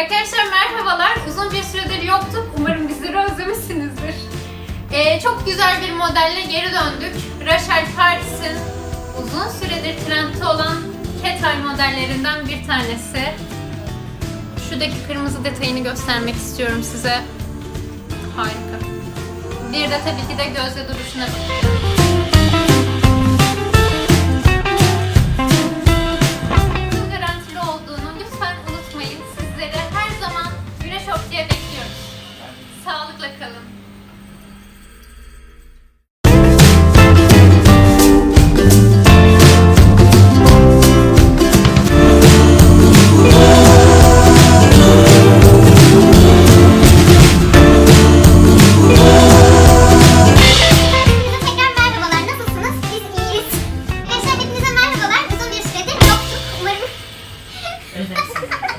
Arkadaşlar merhabalar. Uzun bir süredir yoktuk. Umarım bizleri özlemişsinizdir. Ee, çok güzel bir modelle geri döndük. Rachel Paris'in uzun süredir trendde olan cat eye modellerinden bir tanesi. Şuradaki kırmızı detayını göstermek istiyorum size. Harika. Bir de tabii ki de gözle duruşuna. ございます。